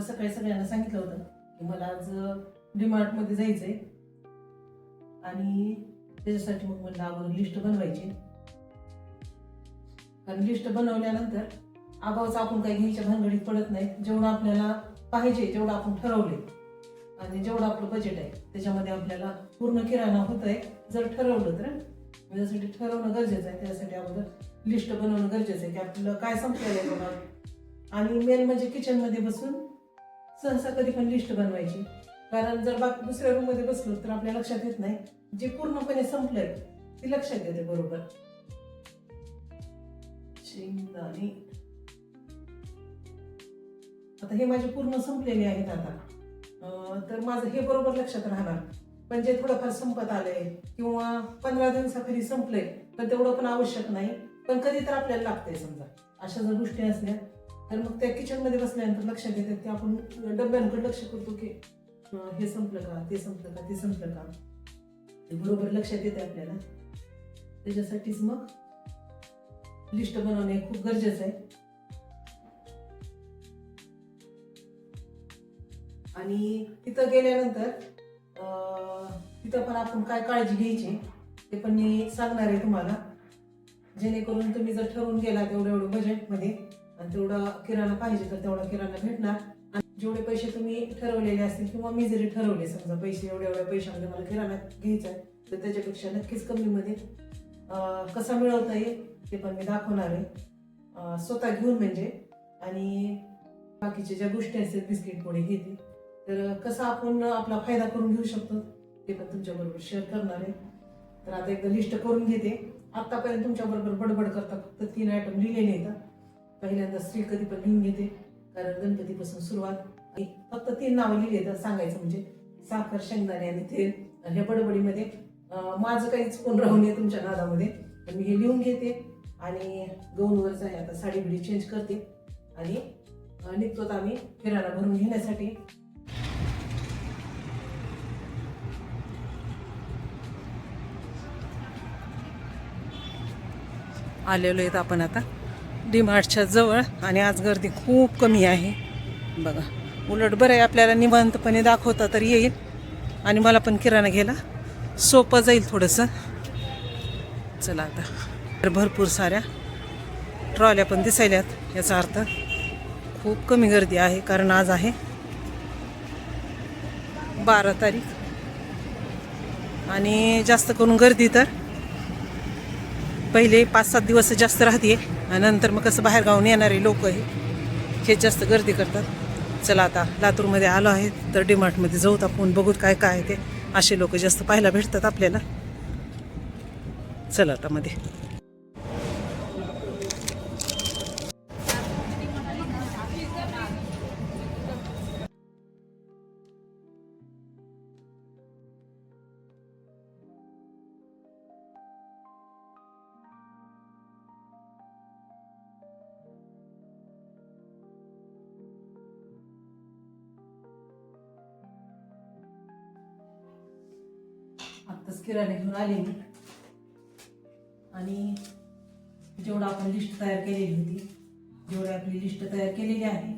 सकाळी सगळ्यांना सांगितलं होतं की मला आज डीमार्टमध्ये जायचंय. आणि त्याच्यासाठी मग म्हणलं अगोदर लिस्ट बनवायची. कारण लिस्ट बनवल्यानंतर आगाऊच आपण काही घ्यायच्या भानगडीत पडत नाही. जेवढं आपल्याला पाहिजे तेवढं आपण ठरवले आणि जेवढं आपलं बजेट आहे त्याच्यामध्ये आपल्याला पूर्ण किराणा होत आहे जर ठरवलं तर. त्यासाठी ठरवणं गरजेचं आहे. त्यासाठी अगोदर लिस्ट बनवणं गरजेचं आहे की आपलं काय संपलेलं आहे बघा. आणि मेन म्हणजे किचनमध्ये बसून सहसा कधी पण लिस्ट बनवायची. कारण जर बाकी दुसऱ्या रूममध्ये बसलो तर आपल्या लक्षात येत नाही. जे पूर्णपणे संपलंय ते लक्षात येते बरोबर. शेंगदाणे. आता हे माझे पूर्ण संपलेले आहेत आता. तर माझं हे बरोबर लक्षात राहणार. पण जे थोडंफार संपत आलंय किंवा पंधरा दिवसाखाली संपलंय तर तेवढं पण आवश्यक नाही. पण कधी तर आपल्याला लागतंय समजा. अशा जर गोष्टी असल्या तर मग त्या किचनमध्ये बसल्यानंतर लक्षात येतात की आपण डब्यांकडे लक्ष करतो की हे संपलं का ते संपलं का ते संपलं का? ते बरोबर लक्षात येते आपल्याला. त्याच्यासाठीच मग लिस्ट बनवणे खूप गरजेचं आहे. आणि तिथं गेल्यानंतर तिथं पण आपण काय काळजी घ्यायची ते पण मी सांगणार आहे तुम्हाला. जेणेकरून तुम्ही जर ठरवून गेला तेवढं एवढं बजेटमध्ये आणि तेवढा किराणा पाहिजे तर तेवढा किराणा भेटणार. आणि जेवढे पैसे तुम्ही ठरवलेले असतील किंवा मी जरी ठरवले समजा पैसे एवढ्या एवढ्या पैशामध्ये मला किराणा घ्यायचा आहे तर त्याच्यापेक्षा नक्कीच कमीमध्ये कसा मिळवता येईल ते पण मी दाखवणार आहे. स्वतः घेऊन म्हणजे. आणि बाकीच्या ज्या गोष्टी असतील बिस्किट पुढे घेते तर कसा आपण आपला फायदा करून घेऊ शकतो ते पण तुमच्याबरोबर शेअर करणार आहे. तर आता एकदा लिस्ट करून घेते. आत्तापर्यंत तुमच्याबरोबर बडबड करता फक्त तीन आयटम लिहिलेले आहेत. पहिल्यांदा स्त्री कधी पण लिहून घेते. कारण गणपतीपासून सुरुवात. फक्त तीन नावं लिहिली आहेत सांगायचं म्हणजे साखर शेंगदाणे आणि तेल. ह्या बडबडीमध्ये माझं काहीच कोण राहू नये तुमच्या नादामध्ये. तर मी हे लिहून घेते. आणि गौनवरच आहे आता साडी बिडी चेंज करते. आणि निघतो आम्ही किराणा भरून घेण्यासाठी. आलेलो आहेत आपण आता. डीमार्टच्या जवळ आणि आज गर्दी खूप कमी आहे. बघा उलट बरं आहे आपल्याला निवांतपणे दाखवता तर येईल. आणि मला पण किराणा घ्यायला सोपं जाईल थोडंसं. चला आता तर भरपूर साऱ्या ट्रॉल्या पण दिसायल्यात याचा अर्थ खूप कमी गर्दी आहे कारण आज आहे बारा तारीख. आणि जास्त करून गर्दी तर पहिले पाच सात दिवस जास्त राहते आहे नंतर मग कसं बाहेरगावून येणारे लोक हे हे जास्त गर्दी करतात. चला आता लातूरमध्ये आलो आहे तर डीमार्टमध्ये जाऊत आपण बघूत काय काय आहे ते. असे लोक जास्त पाहायला भेटतात आपल्याला. चला आता मध्ये. फिरायला घेऊन आले. मी आणि जेवढं आपण लिस्ट तयार केलेली होती जेवढी आपली लिस्ट तयार केलेली आहे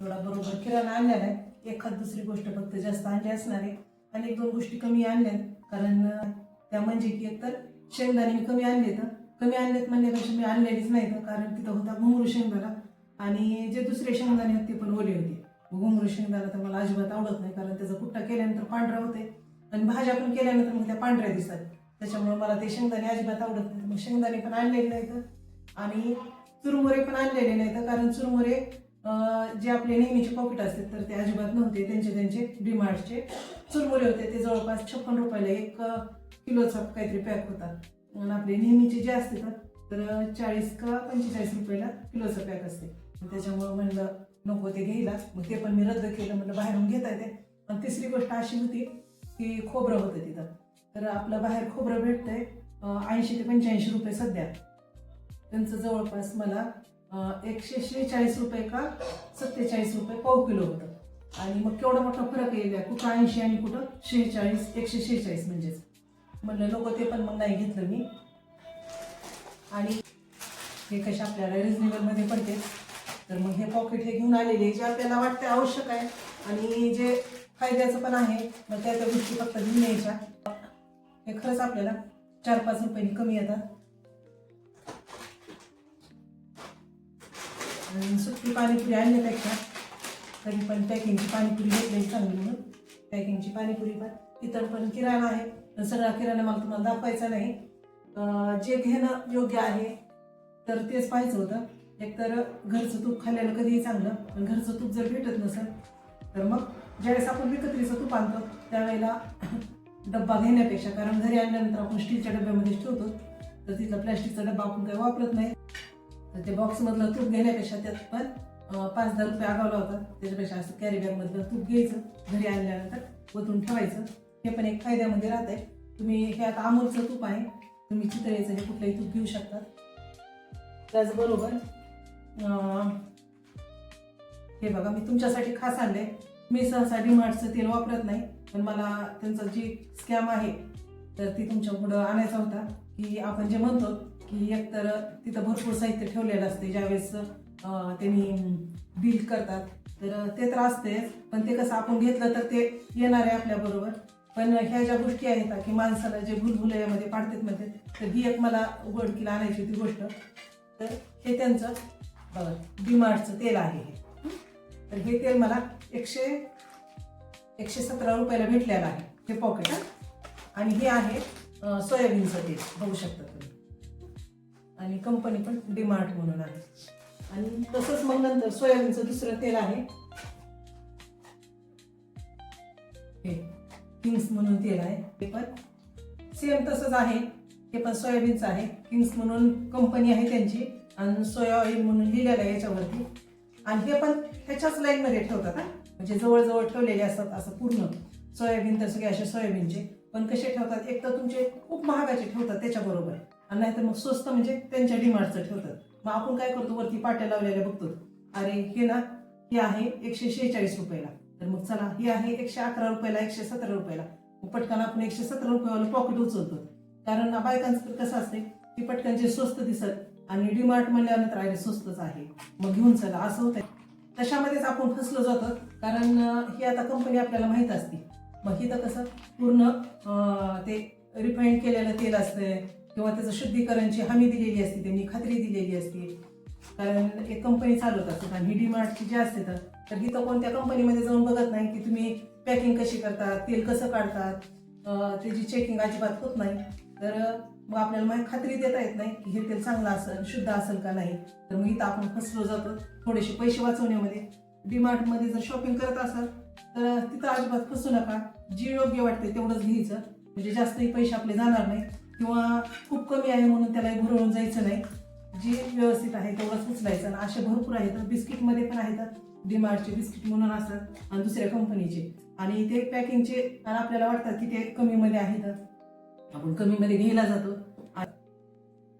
तेवढा बरोबर किराणा आणलेला आहे. एखाद दुसरी गोष्ट फक्त जास्त आणली असणार आहे. आणि एक दोन गोष्टी कमी आणल्या कारण त्या म्हणजे की एकतर शेंगदाणे मी कमी आणले तर कमी आणलेत म्हणण्यापेक्षा मी आणलेलीच नाही तर कारण तिथं होता घुंगरू शेंगदाणा. आणि जे दुसरे शेंगदाणे आहेत ते पण ओले होते. घुंगरू शेंगदाणा तर मला अजिबात आवडत नाही कारण त्याचा कुट्टा केल्यानंतर पांढरा होते आणि भाज्या पण केल्यानंतर मग त्या पांढऱ्या दिसतात. त्याच्यामुळे मला ते शेंगदाणे अजिबात आवडत नाही. मग शेंगदाणे पण आणलेले नाहीत. आणि चुरमुरे पण आणलेले नाहीत. कारण चुरमुरे जे आपले नेहमीचे पॉकेट असतात तर ते अजिबात नव्हते. त्यांचे त्यांचे डिमार्टचे चुरमुरे होते. ते जवळपास छप्पन रुपयाला एक किलोचा काहीतरी पॅक होता. आणि आपले नेहमीचे जे असते तर चाळीस का पंचेचाळीस रुपयाला किलोचं पॅक असते. त्याच्यामुळं म्हणलं नको ते घ्यायला. मग ते पण मी रद्द केलं. म्हटलं बाहेरून घेता येते आणि तिसरी गोष्ट अशी होती की खोबरं होतं तिथं. तर आपलं बाहेर खोबरं भेटतंय ऐंशी ते पंच्याऐंशी रुपये सध्या. त्यांचं जवळपास मला एकशे शेहेचाळीस रुपये का सत्तेचाळीस रुपये पाव किलो होतं. आणि मग केवढा मोठा फरक येईल कुठं ऐंशी आणि कुठं शेहेचाळीस एकशे शेहेचाळीस म्हणजेच. म्हणलं लोक ते पण मग नाही घेतलं मी. आणि हे कसे आपल्याला रिजनेबलमध्ये पडते. तर मग हे पॉकेट हे घेऊन आलेले जे आपल्याला वाटते आवश्यक आहे. आणि जे फायद्याचं पण आहे. मग त्या त्या गोष्टी फक्त घेऊन यायच्या. हे खरंच आपल्याला चार पाच रुपयांनी कमी येतात आणि सुट्टी पाणीपुरी आणण्यापेक्षा तरी पण पॅकिंगची पाणीपुरी घेतली चांगली म्हणून. पॅकिंगची पाणीपुरी पण. इतर पण किराणा आहे. तर सगळा किराणा मला तुम्हाला दाखवायचा नाही. जे घेणं योग्य आहे तर तेच पाहायचं होतं. एकतर घरचं तूप खाल्ल्यानं कधीही चांगलं पण घरचं तूप जर भेटत नसेल तर मग ज्यावेळेस आपण विकत्रीचं तूप आणतो त्यावेळेला डब्बा घेण्यापेक्षा कारण घरी आणल्यानंतर आपण स्टीलच्या डब्यामध्ये ठेवतो तर तिथला प्लॅस्टिकचा डब्बा आपण काही वापरत नाही. तर ते बॉक्समधलं तूप घेण्यापेक्षा त्यात पण पाच दहा रुपये आगावला होता. त्याच्यापेक्षा असं कॅरी बॅगमधलं तूप घ्यायचं घरी आणल्यानंतर ओतून ठेवायचं. हे पण एक फायद्यामध्ये राहत आहे. तुम्ही हे आता अमूलचं तूप आहे. तुम्ही चितळेचं हे कुठलंही तूप घेऊ शकता. त्याचबरोबर हे बघा मी तुमच्यासाठी खास आणले मी सहसा डीमार्टचं तेल वापरत नाही पण मला त्यांचा जी स्कॅम आहे तर ती तुमच्या पुढं आणायचा होता. की आपण जे म्हणतो की एकतर तिथं भरपूर साहित्य ठेवलेलं असते ज्यावेळेस त्यांनी डील करतात तर ते तर असतेच पण ते कसं आपण घेतलं तर ते येणार आहे आपल्याबरोबर पण ह्या ज्या गोष्टी आहेत की माणसाला जे भुलभुलयामध्ये पाडतात म्हणते तर ही एक मला उघडकीला आणायची होती गोष्ट. तर हे त्यांचं बघा डीमार्टचं तेल आहे तर हे तेल मला एकशे एकशे सतरा रुपयाला भेटलेलं आहे. हे पॉकेट आणि हे आहे सोयाबीनचं तेल. बघू शकता तुम्ही. आणि कंपनी पण डीमार्ट म्हणून आहे. आणि तसंच मग नंतर सोयाबीनचं दुसरं तेल आहे. हे किंग्स म्हणून तेल आहे. हे पण सेम तसंच आहे. हे पण सोयाबीनचं आहे. किंग्स म्हणून कंपनी आहे त्यांची. आणि सोया ऑइल म्हणून लिहिलेलं आहे याच्यावरती. आणि हे पण ह्याच्याच लाईनमध्ये ठेवतात हा? म्हणजे जवळजवळ ठेवलेले असतात असं पूर्ण सोयाबीन तर सगळे असे सोयाबीनचे. पण कसे ठेवतात? एक तर तुमचे खूप महागाचे ठेवतात त्याच्याबरोबर. आणि नाहीतर मग स्वस्त म्हणजे त्यांच्या डिमांडचं ठेवतात. मग आपण काय करतो? वरती पाट्या लावलेल्या बघतो. अरे हे ना हे आहे एकशे शेहेचाळीस रुपयाला. तर मग चला हे आहे एकशे अकरा रुपयाला एकशे सतरा रुपयाला. मग पटकन आपण एकशे सतरा रुपयावालं पॉकेट उचलतो. कारण ना बायकांचं तर कसं असते की पटकन जे स्वस्त दिसत आणि डिमार्ट म्हणल्यानंतर अरे स्वस्तच आहे. मग घेऊन चला असं होतंय. तशामध्येच आपण फसलो जातो. कारण ही आता कंपनी आपल्याला माहीत असते. मग इथं कसं पूर्ण ते रिफाईंड केलेलं तेल असतं किंवा त्याचं शुद्धीकरणची हमी दिलेली असते त्यांनी खात्री दिलेली असते. कारण एक कंपनी चालवत असतात आणि ही डीमार्टची जी असते तर तर इथं कोणत्या कंपनीमध्ये जाऊन बघत नाही की तुम्ही पॅकिंग कशी करतात तेल कसं काढतात त्याची चेकिंग अजिबात होत नाही. तर मग आपल्याला माहिती खात्री देता येत नाही की हे तेल चांगलं असेल शुद्ध असेल का नाही. तर मग इथं आपण फसलो जातो थोडेसे पैसे वाचवण्यामध्ये. डीमार्टमध्ये जर शॉपिंग करत असाल तर तिथं अजिबात फसू नका. जे योग्य वाटते तेवढंच घ्यायचं. म्हणजे जास्तही पैसे आपले जाणार नाही किंवा खूप कमी आहे म्हणून त्यालाही भरवून जायचं नाही. जे व्यवस्थित आहे तेवढंच उचलायचं आणि असे भरपूर आहेत. बिस्किटमध्ये पण आहेत. डीमार्टचे बिस्किट म्हणून असतात. आणि दुसऱ्या कंपनीचे आणि ते पॅकिंगचे आणि आपल्याला वाटतात की ते कमीमध्ये आहेत. आपण कमीमध्ये घ्यायला जातो.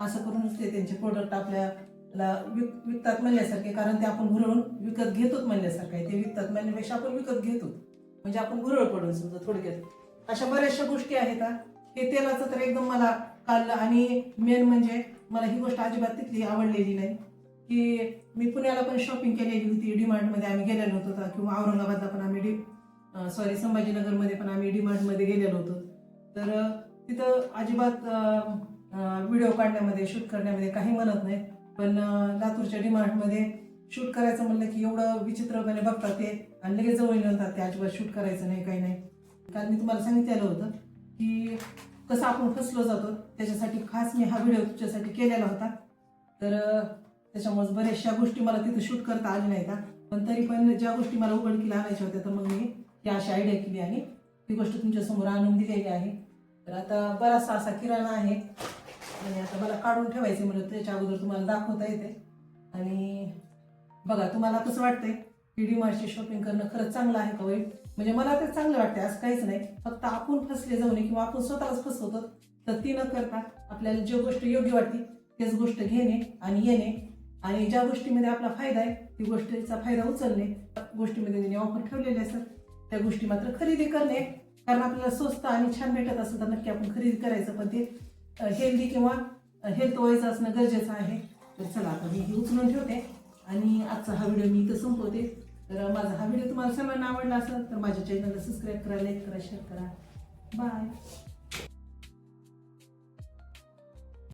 असं करूनच ते त्यांचे प्रोडक्ट आपल्या ला विक विकतात म्हणल्यासारखे कारण ते आपण घुरळून विकत घेतोच म्हणल्यासारखं आहे. ते विकतात म्हणण्यापेक्षा आपण विकत घेतो म्हणजे आपण घुरळ पडून समजा थोडक्यात. अशा बऱ्याचशा गोष्टी आहेत हे. तेलाचं तर एकदम मला काल आणि मेन म्हणजे मला ही गोष्ट अजिबात तिथली आवडलेली नाही. की मी पुण्याला पण शॉपिंग केलेली होती डीमार्टमध्ये आम्ही गेलेलो होतो तर किंवा औरंगाबादला पण आम्ही डी सॉरी संभाजीनगरमध्ये पण आम्ही डीमार्टमध्ये गेलेलो होतो. तर तिथं अजिबात व्हिडिओ काढण्यामध्ये शूट करण्यामध्ये काही म्हणत नाही पण लातूरच्या डीमार्टमध्ये शूट करायचं म्हणलं की एवढं विचित्रपणे बघतात ते आणि लगेच जवळ म्हणतात ते अजिबात शूट करायचं नाही काही नाही. कारण मी तुम्हाला सांगितलेलं होतं की कसं आपण फसलो जातो त्याच्यासाठी खास मी हा व्हिडिओ तुमच्यासाठी केलेला होता. तर त्याच्यामुळे बऱ्याचशा गोष्टी मला तिथं शूट करता आल्या नाही का पण तरी पण ज्या गोष्टी मला उघडकीला आणायच्या होत्या तर मग मी ही अशी आयडिया केली आणि ही गोष्ट तुमच्यासमोर आणून दिलेली आहे. तर आता बराचसा असा किराणा आहे आणि आता मला काढून ठेवायचे म्हणून त्याच्या अगोदर तुम्हाला दाखवता येते. आणि बघा तुम्हाला कसं वाटतंय? की डीमार्टची शॉपिंग करणं खरंच चांगलं आहे का वाईट? म्हणजे मला तर चांगलं वाटतंय असं काहीच नाही. फक्त आपण फसले जाऊ नये किंवा आपण स्वतःच फसवतो तर ती न करता आपल्याला जी गोष्ट योग्य वाटते तेच गोष्ट घेणे आणि येणे. आणि ज्या गोष्टीमध्ये आपला फायदा आहे ती गोष्टीचा फायदा उचलणे. गोष्टीमध्ये त्यांनी ऑफर ठेवलेले असतात त्या गोष्टी मात्र खरेदी करणे. कारण आपल्याला स्वस्त आणि छान भेटत असेल तर नक्की आपण खरेदी करायचं. पण ते हेल्दी किंवा हेल्थ वाईज असणं गरजेचं आहे. तर चला आता मी ही उचलून ठेवते आणि आजचा हा व्हिडिओ मी इथं संपवते. तर माझा हा व्हिडिओ तुम्हाला सर्वांना आवडला असेल तर माझ्या चॅनलला सबस्क्राईब करा लाईक करा शेअर करा. बाय